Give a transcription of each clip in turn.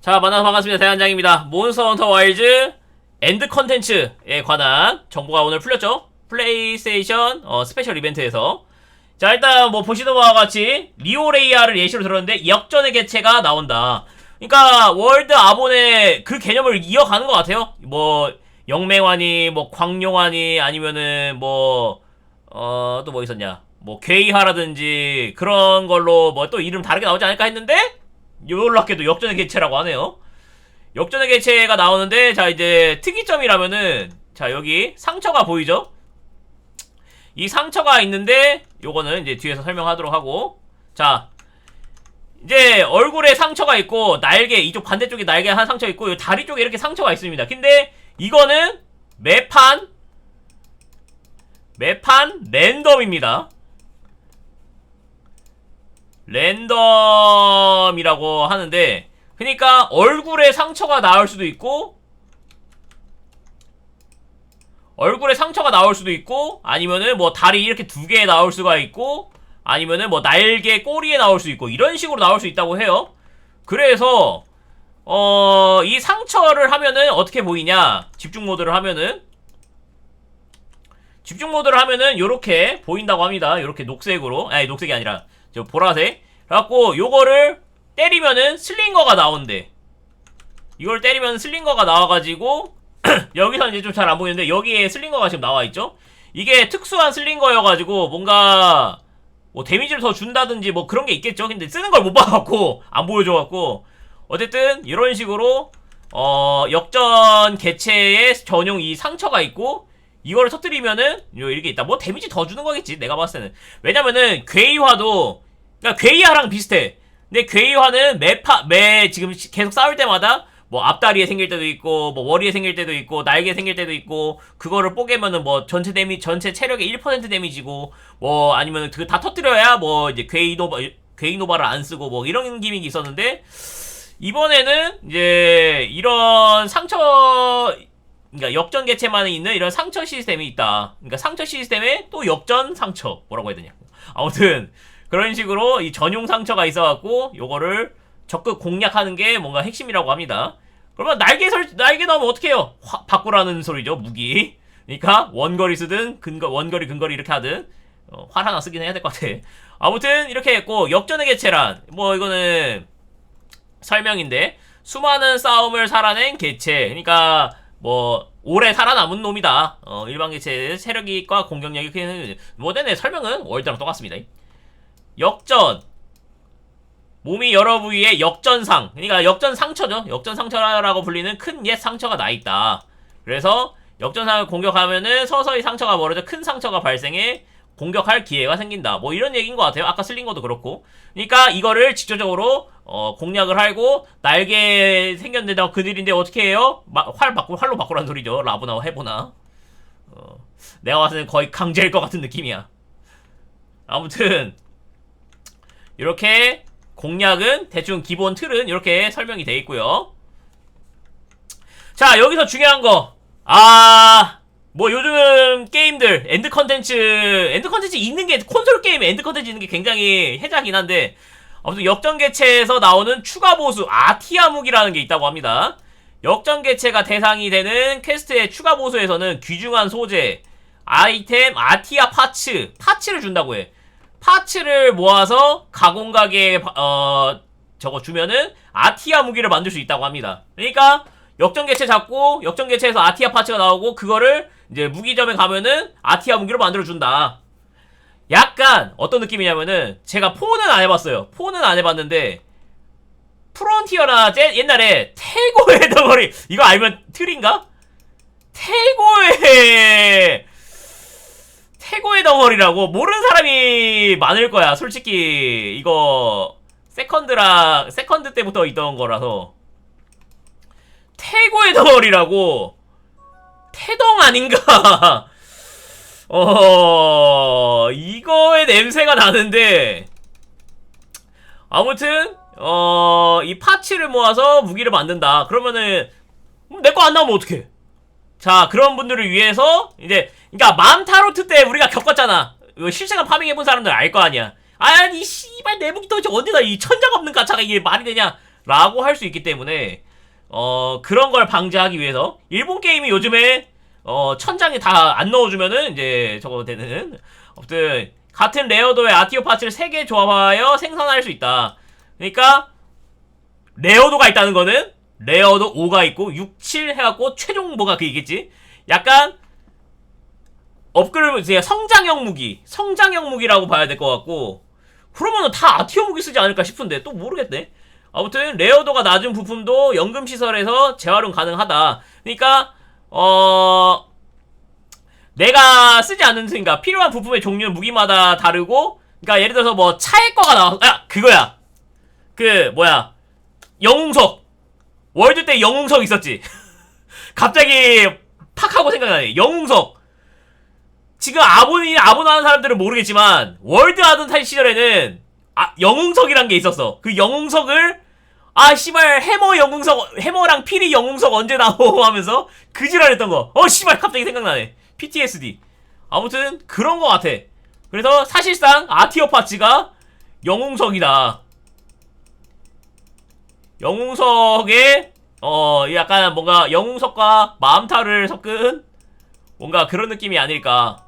자, 만나서 반갑습니다. 대한장입니다. 몬스터 헌터 와일즈 엔드 컨텐츠에 관한 정보가 오늘 풀렸죠? 플레이스테이션 어, 스페셜 이벤트에서. 자, 일단 뭐 보시는 바와 같이 리오레이아를 예시로 들었는데 역전의 개체가 나온다. 그러니까 월드 아본의 그 개념을 이어가는 것 같아요. 뭐 영맹환이 뭐 광용환이 아니면은 뭐 어, 또 뭐 있었냐? 뭐 괴이하라든지 그런 걸로 뭐 또 이름 다르게 나오지 않을까 했는데 놀랍게도 역전의 개체라고 하네요. 역전의 개체가 나오는데 자 이제 특이점이라면은 자 여기 상처가 보이죠? 이 상처가 있는데 요거는 이제 뒤에서 설명하도록 하고 자 이제 얼굴에 상처가 있고 날개 이쪽 반대쪽에 날개 한 상처 있고 요 다리 쪽에 이렇게 상처가 있습니다. 근데 이거는 매판 매판 랜덤입니다. 랜덤이라고 하는데 그러니까 얼굴에 상처가 나올 수도 있고 얼굴에 상처가 나올 수도 있고 아니면은 뭐 다리 이렇게 두 개 나올 수가 있고 아니면은 뭐 날개 꼬리에 나올 수 있고 이런 식으로 나올 수 있다고 해요. 그래서 어, 이 상처를 하면은 어떻게 보이냐? 집중 모드를 하면은 집중 모드를 하면은 요렇게 보인다고 합니다. 요렇게 녹색으로. 아니, 녹색이 아니라 저 보라색. 그래갖고 요거를 때리면은 슬링거가 나온대. 이걸 때리면 슬링거가 나와가지고 여기서 이제 좀 잘 안 보이는데 여기에 슬링거가 지금 나와 있죠? 이게 특수한 슬링거여가지고 뭔가 뭐 데미지를 더 준다든지 뭐 그런 게 있겠죠. 근데 쓰는 걸 못 봐갖고 안 보여줘갖고 어쨌든 이런 식으로 어 역전 개체의 전용 이 상처가 있고 이거를 터뜨리면은 요 이렇게 있다. 뭐 데미지 더 주는 거겠지. 내가 봤을 때는 왜냐면은 괴이화도 그러니까 괴이화랑 비슷해. 근데 괴이화는 매파 매 지금 시- 계속 싸울 때마다 뭐 앞다리에 생길 때도 있고 뭐 머리에 생길 때도 있고 날개에 생길 때도 있고 그거를 뽀개면은 뭐 전체 데미 전체 체력의 1% 데미지고 뭐 아니면은 그다 터뜨려야 뭐 이제 괴이노바 괴이노바를 안 쓰고 뭐 이런 기믹이 있었는데 이번에는 이제 이런 상처 그러니까 역전 개체만에 있는 이런 상처 시스템이 있다. 그러니까 상처 시스템에 또 역전 상처 뭐라고 해야 되냐. 아무튼 그런 식으로 이 전용 상처가 있어갖고 요거를 적극 공략하는 게 뭔가 핵심이라고 합니다. 그러면 날개 설 날개 나오면 어떻게 해요? 화, 바꾸라는 소리죠 무기. 그러니까 원거리 쓰든 근거 원거리 근거리 이렇게 하든 어, 활 하나 쓰긴 해야 될 것 같아. 아무튼 이렇게 했고 역전의 개체란 뭐 이거는 설명인데 수많은 싸움을 살아낸 개체. 그러니까 뭐 오래 살아남은 놈이다. 어, 일반 개체의 체력과 공격력이 큰 뭐네 설명은 월드랑 똑같습니다. 역전 몸이 여러 부위에 역전상 그러니까 역전 상처죠. 역전 상처라고 불리는 큰 옛 상처가 나 있다. 그래서 역전상을 공격하면은 서서히 상처가 멀어져 큰 상처가 발생해 공격할 기회가 생긴다. 뭐 이런 얘기인 것 같아요. 아까 슬링거도 그렇고. 그러니까 이거를 직접적으로 어, 공략을 하고 날개 생겼는데 그들인데 어떻게 해요? 마- 활 바꾸 활로 바꾸란 소리죠. 라보나 해보나. 어, 내가 봤을 땐 거의 강제일 것 같은 느낌이야. 아무튼 이렇게 공략은 대충 기본 틀은 이렇게 설명이 돼 있고요. 자 여기서 중요한 거. 아, 뭐 요즘 게임들 엔드 컨텐츠 엔드 컨텐츠 있는 게 콘솔 게임 엔드 컨텐츠 있는 게 굉장히 혜자긴 한데 아무튼 역전 개체에서 나오는 추가 보수 아티아 무기라는 게 있다고 합니다. 역전 개체가 대상이 되는 퀘스트의 추가 보수에서는 귀중한 소재, 아이템, 아티아 파츠, 파츠를 준다고 해. 파츠를 모아서 가공 가게에 바- 어 저거 주면은 아티아 무기를 만들 수 있다고 합니다. 그러니까 역전 개체 잡고 역전 개체에서 아티아 파츠가 나오고 그거를 이제 무기점에 가면은 아티아 무기로 만들어 준다. 약간 어떤 느낌이냐면은 제가 포는 안 해봤어요. 포는 안 해봤는데 프론티어나 제- 옛날에 태고의 덩어리 이거 알면 틀인가? 태고의 태고의 덩어리라고 모르는 사람이 많을 거야. 솔직히 이거 세컨드라 세컨드 때부터 있던 거라서 태고의 덩어리라고 태동 아닌가? 어 이거의 냄새가 나는데 아무튼 어 이 파츠를 모아서 무기를 만든다. 그러면은 내 거 안 나오면 어떡해? 자 그런 분들을 위해서 이제 그러니까 맘타로트 때 우리가 겪었잖아 실시간 파밍 해본 사람들 알 거 아니야 아니 씨발 내 무기 도대체 언제다 이 천장 없는 가차가 이게 말이 되냐 라고 할 수 있기 때문에 어 그런 걸 방지하기 위해서 일본 게임이 요즘에 어 천장에 다 안 넣어주면은 이제 저거 되는 아무튼 같은 레어도의 아티오 파츠를 3개 조합하여 생산할 수 있다. 그러니까 레어도가 있다는 거는 레어도 5가 있고 6, 7 해갖고 최종 뭐가 그이겠지? 약간 업그레이드 성장형 무기 성장형 무기라고 봐야 될 것 같고 그러면은 다 아티오 무기 쓰지 않을까 싶은데 또 모르겠네 아무튼 레어도가 낮은 부품도 연금 시설에서 재활용 가능하다. 그러니까 어 내가 쓰지 않는 그러니까 필요한 부품의 종류는 무기마다 다르고 그러니까 예를 들어서 뭐 차의 거가 나와 아 그거야. 그 뭐야? 영웅석. 월드 때 영웅석 있었지. 갑자기 팍 하고 생각나네. 영웅석. 지금 아본이 아본 하는 사람들은 모르겠지만 월드 하던 탈 시절에는 아 영웅석이란 게 있었어. 그 영웅석을 아 씨발 해머 영웅석 해머랑 피리 영웅석 언제 나오? 하면서 그 지랄했던 거어 씨발 갑자기 생각나네. PTSD 아무튼 그런 거 같아. 그래서 사실상 아티어 파츠가 영웅석이다. 영웅석에 어 약간 뭔가 영웅석과 마음타를 섞은 뭔가 그런 느낌이 아닐까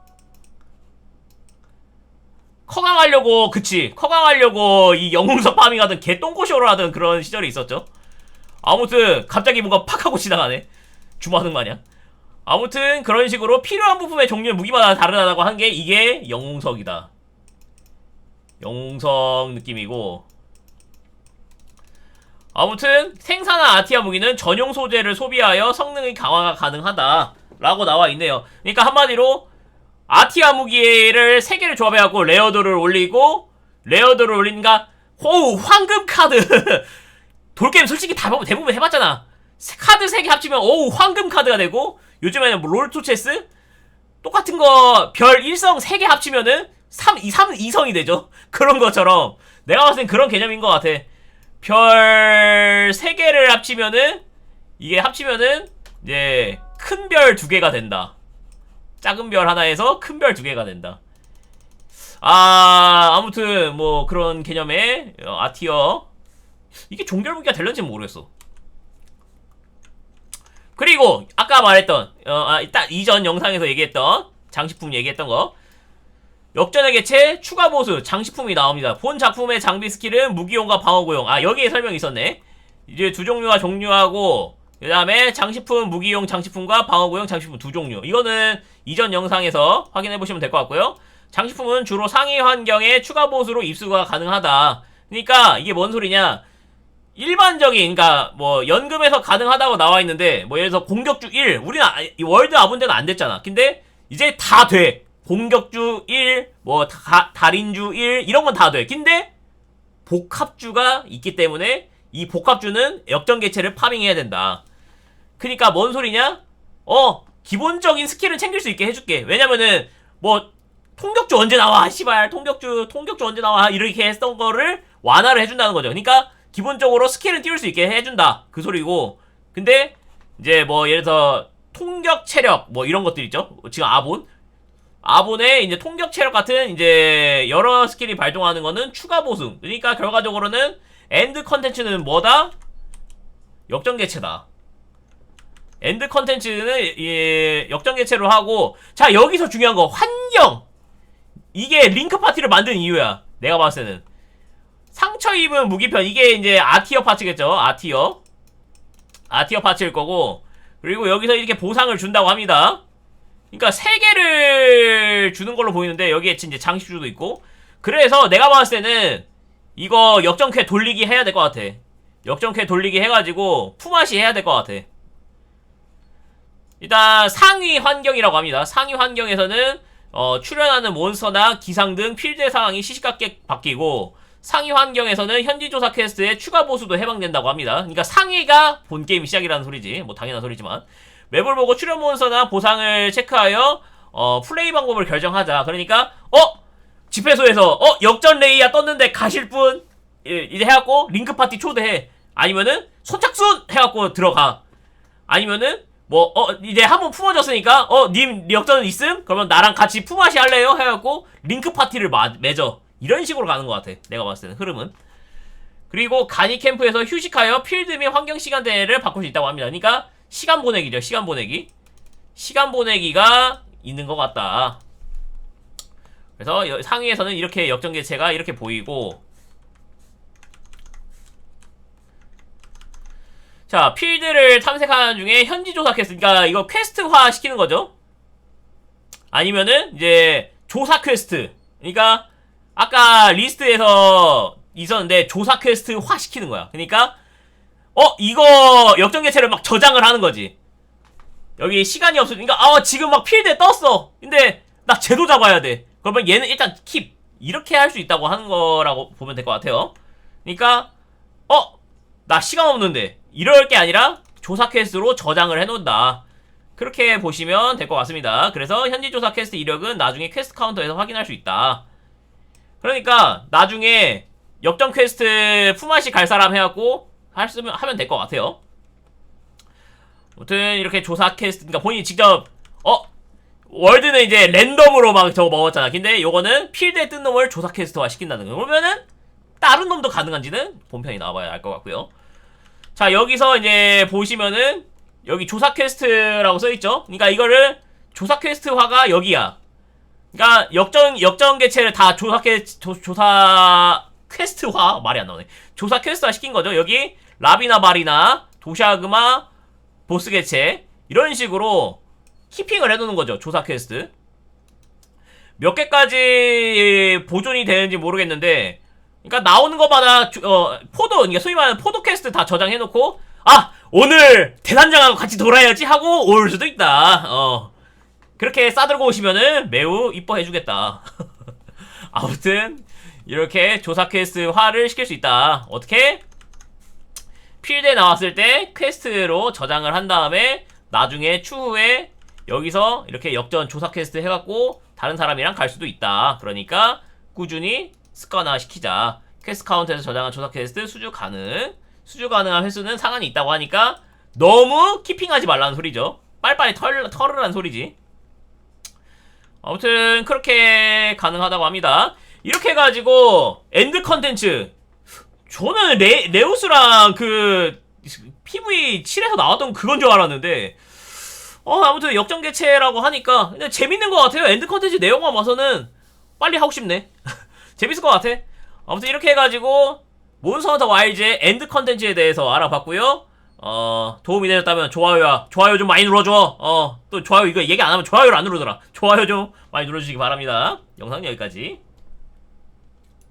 커강하려고 그치. 커강하려고 이 영웅석 파밍하던 개똥꼬쇼를 하던 그런 시절이 있었죠. 아무튼 갑자기 뭔가 팍 하고 지나가네. 주마등 마냥. 아무튼 그런 식으로 필요한 부품의 종류 무기마다 다르다고 한 게 이게 영웅석이다. 영웅석 느낌이고. 아무튼 생산한 아티아 무기는 전용 소재를 소비하여 성능의 강화가 가능하다 라고 나와 있네요. 그러니까 한마디로 아티아 무기를 3개를 조합해갖고 레어도를 올리고 레어도를 올리니까 호우 황금 카드. 돌게임 솔직히 다 보면 대부분 해봤잖아. 카드 3개 합치면 오우 황금 카드가 되고 요즘에는 뭐 롤토체스? 똑같은 거 별 1성 3개 합치면은 3, 2, 3, 2성이 되죠. 그런 것처럼. 내가 봤을 땐 그런 개념인 것 같아. 별 3개를 합치면은 이게 합치면은 이제 큰 별 2개가 된다 작은 별 하나에서 큰 별 두 개가 된다. 아, 아무튼 뭐 그런 개념의 어, 아티어 이게 종결 무기가 될런지 모르겠어. 그리고 아까 말했던 어, 아, 딱 이전 영상에서 얘기했던 장식품 얘기했던 거 역전의 개체 추가 보수 장식품이 나옵니다. 본 작품의 장비 스킬은 무기용과 방어구용. 아 여기에 설명이 있었네. 이제 두 종류와 종류하고 그 다음에 장식품, 무기용 장식품과 방어구용 장식품 두 종류. 이거는 이전 영상에서 확인해 보시면 될 것 같고요. 장식품은 주로 상위 환경에 추가 보수로 입수가 가능하다. 그러니까 이게 뭔 소리냐? 일반적인 그러니까 뭐 연금에서 가능하다고 나와 있는데 뭐 예를 들어서 공격주 1 우리는 아- 이 월드 아본데는 안 됐잖아. 근데 이제 다 돼. 공격주 1, 뭐 다, 달인주 1 이런 건 다 돼. 근데 복합주가 있기 때문에 이 복합주는 역전 개체를 파밍해야 된다. 그니까 뭔 소리냐? 어 기본적인 스킬은 챙길 수 있게 해줄게. 왜냐면은 뭐 통격주 언제 나와? 씨발 통격주 통격주 언제 나와? 이렇게 했던 거를 완화를 해준다는 거죠. 그러니까 기본적으로 스킬은 띄울 수 있게 해준다 그 소리고. 근데 이제 뭐 예를 들어 통격 체력 뭐 이런 것들 있죠. 지금 아본 아본의 이제 통격 체력 같은 이제 여러 스킬이 발동하는 거는 추가 보승. 그러니까 결과적으로는 엔드 컨텐츠는 뭐다? 역전 개체다. 엔드 컨텐츠는 예, 역전 개체로 하고 자 여기서 중요한 거 환경. 이게 링크 파티를 만든 이유야 내가 봤을 때는. 상처 입은 무기편 이게 이제 아티어 파츠겠죠 아티어. 아티어 파츠일 거고 그리고 여기서 이렇게 보상을 준다고 합니다. 그러니까 세 개를 주는 걸로 보이는데 여기에 이제 장식주도 있고. 그래서 내가 봤을 때는 이거 역전캐 돌리기 해야 될 것 같아. 역전캐 돌리기 해가지고 품앗이 해야 될 것 같아 일단 상위 환경이라고 합니다. 상위 환경에서는 어, 출연하는 몬스터나 기상 등 필드 상황이 시시각각 바뀌고 상위 환경에서는 현지 조사 퀘스트에 추가 보수도 해방된다고 합니다. 그러니까 상위가 본 게임 시작이라는 소리지. 뭐 당연한 소리지만 맵을 보고 출연 몬스터나 보상을 체크하여 어, 플레이 방법을 결정하자. 그러니까 어 집회소에서 어 역전 레이야 떴는데 가실 분 예, 이제 해갖고 링크 파티 초대해. 아니면은 선착순 해갖고 들어가. 아니면은 뭐, 어, 이제 한번 품어졌으니까, 어, 님 역전은 있음? 그러면 나랑 같이 품앗이 할래요? 해갖고, 링크 파티를 마, 맺어. 이런 식으로 가는 것 같아. 내가 봤을 때는, 흐름은. 그리고 간이 캠프에서 휴식하여 필드 및 환경 시간 대를 바꿀 수 있다고 합니다. 그러니까 시간 보내기죠. 시간 보내기. 시간 보내기가 있는 것 같다. 그래서 여- 상위에서는 이렇게 역전 개체가 이렇게 보이고 자 필드를 탐색하는 중에 현지 조사 퀘스트 그러니까 이거 퀘스트화 시키는 거죠? 아니면은 이제 조사 퀘스트. 그러니까 아까 리스트에서 있었는데 조사 퀘스트화 시키는 거야. 그러니까 어 이거 역전 개체를 막 저장을 하는 거지. 여기 시간이 없으니까 아 지금 막 필드에 떴어. 근데 나 쟤도 잡아야 돼. 그러면 얘는 일단 킵 이렇게 할 수 있다고 하는 거라고 보면 될 것 같아요. 그러니까 어 나 시간 없는데 이럴 게 아니라 조사 퀘스트로 저장을 해놓는다 그렇게 보시면 될 것 같습니다 그래서 현지 조사 퀘스트 이력은 나중에 퀘스트 카운터에서 확인할 수 있다 그러니까 나중에 역전 퀘스트 품앗이 갈 사람 해갖고 할 쓰면 하면 될 것 같아요 아무튼 이렇게 조사 퀘스트 그러니까 본인이 직접 어 월드는 이제 랜덤으로 막 저거 먹었잖아. 근데 요거는 필드에 뜬 놈을 조사 퀘스트화 시킨다는 거. 그러면은 다른 놈도 가능한지는 본편이 나와봐야 알 것 같고요. 자 여기서 이제 보시면은 여기 조사 퀘스트라고 써있죠. 그러니까 이거를 조사 퀘스트화가 여기야. 그러니까 역전 역전 개체를 다 조사 퀘 조, 조사 퀘스트화 말이 안 나오네. 조사 퀘스트화 시킨 거죠. 여기 라비나 마리나 도샤그마 보스 개체 이런 식으로 키핑을 해놓는 거죠. 조사 퀘스트. 몇 개까지 보존이 되는지 모르겠는데, 그러니까 나오는 것마다 주- 어, 포도, 그러니까 소위 말하는 포도 퀘스트 다 저장해놓고, 아 오늘 대단장하고 같이 놀아야지 하고 올 수도 있다. 어 그렇게 싸들고 오시면은 매우 이뻐해주겠다. 아무튼 이렇게 조사 퀘스트 화를 시킬 수 있다. 어떻게? 필드에 나왔을 때 퀘스트로 저장을 한 다음에 나중에 추후에 여기서 이렇게 역전 조사 퀘스트 해갖고 다른 사람이랑 갈 수도 있다. 그러니까 꾸준히 습관화 시키자. 퀘스트 카운트에서 저장한 조사 퀘스트 수주 가능. 수주 가능한 횟수는 상한이 있다고 하니까 너무 키핑하지 말라는 소리죠. 빨리빨리 털, 털으라는 소리지. 아무튼 그렇게 가능하다고 합니다. 이렇게 해가지고 엔드 컨텐츠 저는 레, 레우스랑 그 PV 7에서 나왔던 그건 줄 알았는데 어 아무튼 역전 개체라고 하니까 근데 재밌는 것 같아요 엔드 컨텐츠 내용만 봐서는 빨리 하고 싶네 재밌을 것 같아. 아무튼 이렇게 해가지고 몬스터 헌터 와일즈의 엔드 컨텐츠에 대해서 알아봤고요. 어 도움이 되셨다면 좋아요야 좋아요 좀 많이 눌러줘. 어 또 좋아요 이거 얘기 안 하면 좋아요를 안 누르더라. 좋아요 좀 많이 눌러주시기 바랍니다. 영상 여기까지